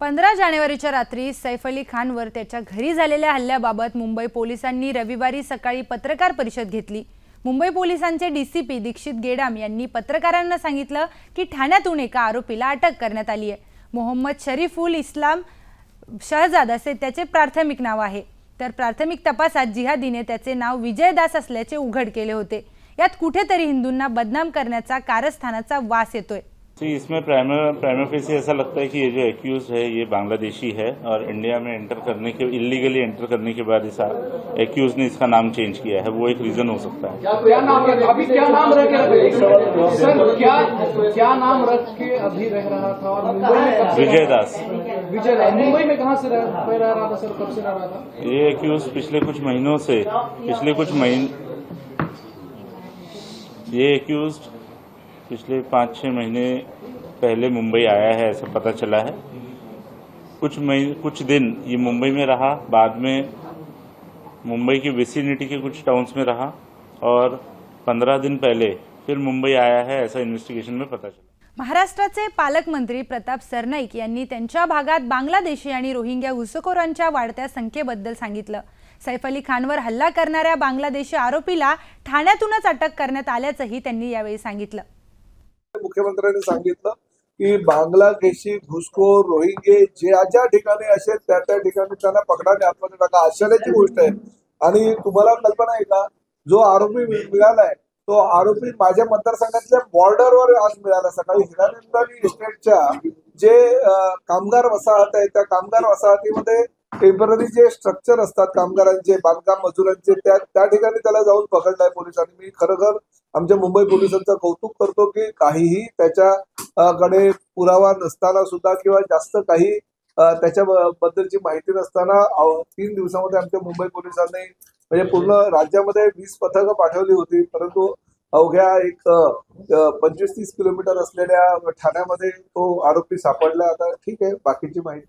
पंधरा जानेवारीच्या रात्री सैफ अली खानवर त्याच्या घरी झालेल्या हल्ल्याबाबत मुंबई पोलिसांनी रविवारी सकाळी पत्रकार परिषद घेतली. मुंबई पोलिसांचे डीसीपी दीक्षित गेडाम यांनी पत्रकारांना सांगितलं की ठाण्यातून एका आरोपीला अटक करण्यात आली आहे. मोहम्मद शरीफुल इस्लाम शहजाद असे त्याचे प्राथमिक नाव आहे. तर प्राथमिक तपासात जिहादीने त्याचे नाव विजयदास असल्याचे उघड केले होते. यात कुठेतरी हिंदूंना बदनाम करण्याचा कारस्थानाचा वास येतोय. जी इसमें प्राइमर प्राइमर फेस ऐसा लगता है कि ये जो एक्यूज है ये बांग्लादेशी है और इंडिया में एंटर करने के इलीगली एंटर करने के बाद इस एक्यूज ने इसका नाम चेंज किया है। वो एक रीजन हो सकता है। क्या नाम रख अभी क्या नाम रख के सर क्या क्या नाम रख के अभी रह रहा था? और मुंबई में विजय दास। विजय राय मुंबई में कहाँ से रह, रह रहा था सर? कब से रह रहा था? ये एक्यूज पिछले कुछ महीनों से पिछले कुछ महीने ये एक्यूज पिछले पाँच छः महीने पहले मुंबई आया है ऐसा पता चला है। कुछ महीने कुछ दिन ये मुंबई में रहा बाद में मुंबई की विसिनिटी के कुछ टाउन्स में रहा और पंद्रह दिन पहले फिर मुंबई आया है ऐसा इन्वेस्टिगेशन में पता चला। महाराष्ट्राचे पालकमंत्री प्रताप सरनाईक यांनी त्यांच्या भागात बांगलादेशी आणि रोहिंग्या घुसखोरांच्या वाढत्या संख्येबद्दल सांगितलं. सैफ अली खानवर हल्ला करणाऱ्या बांगलादेशी आरोपीला ठाण्यातूनच अटक करण्यात आल्याचंही त्यांनी यावेळी सांगितलं. मुख्यमंत्र्यांनी सांगितलं की बांगलादेशी घुसखोर रोहिंगे ज्या ज्या ठिकाणी असेल त्या त्या ठिकाणी त्यांना पकडाने आत्महत्या टाका. आश्चर्याची गोष्ट आहे. आणि तुम्हाला कल्पना आहे का? जो आरोपी मिळालाय तो आरोपी माझ्या मतदारसंघातल्या बॉर्डरवर आज मिळाला. सकाळी हिरानंदानी इस्टेटच्या जे कामगार वसाहत आहे त्या कामगार वसाहतीमध्ये टेंपररी जे स्ट्रक्चर असतात कामगारांचे बांधकाम मजुरांचे त्या त्या ठिकाणी त्याला जाऊन पकडलाय पोलिसांनी. मी खरोखर आमच्या मुंबई पोलिसांचं कौतुक करतो की काहीही त्याच्या कडे पुरावा नसताना सुद्धा किंवा जास्त काही त्याच्या बद्दलची माहिती नसताना तीन दिवसामध्ये आमच्या मुंबई पोलिसांनी म्हणजे पूर्ण राज्यामध्ये वीस पथकं पाठवली होती. परंतु अवघ्या एक पंचवीस तीस किलोमीटर असलेल्या ठाण्यामध्ये तो आरोपी सापडला. आता ठीक आहे बाकीची माहिती